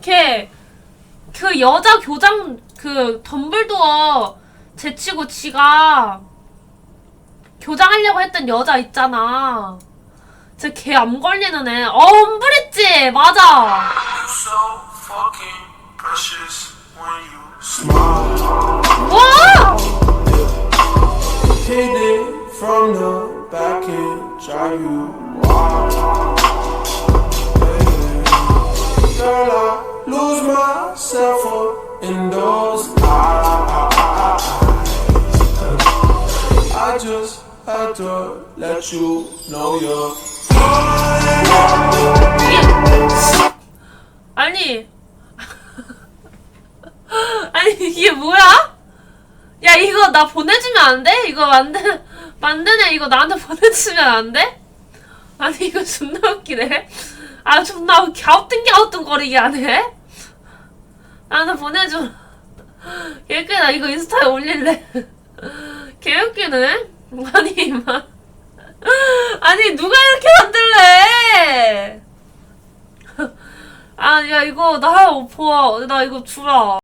걔 그 여자 교장 그 덤블도어 제치고 지가 교장하려고 했던 여자 있잖아. 저걔암 걸리는 애. 어, 엄브리지 맞아. 와! Hit it from the back you wild. Up in those eyes. I just had to let you know you're 아니. 아니, 이게 뭐야? 야, 이거 나 보내주면 안 돼? 이거 만든, 애 이거 나한테 보내주면 안 돼? 아니, 이거 존나 웃기네. 아, 존나 갸우뚱갸우뚱 거리게 하 네? 나한테 보내줘. 얘께 나 이거 인스타에 올릴래. 개웃기네? 아니, 막. 아니, 누가 이렇게 만들래? 아, 야, 이거, 나, 오빠, 나 이거 주라.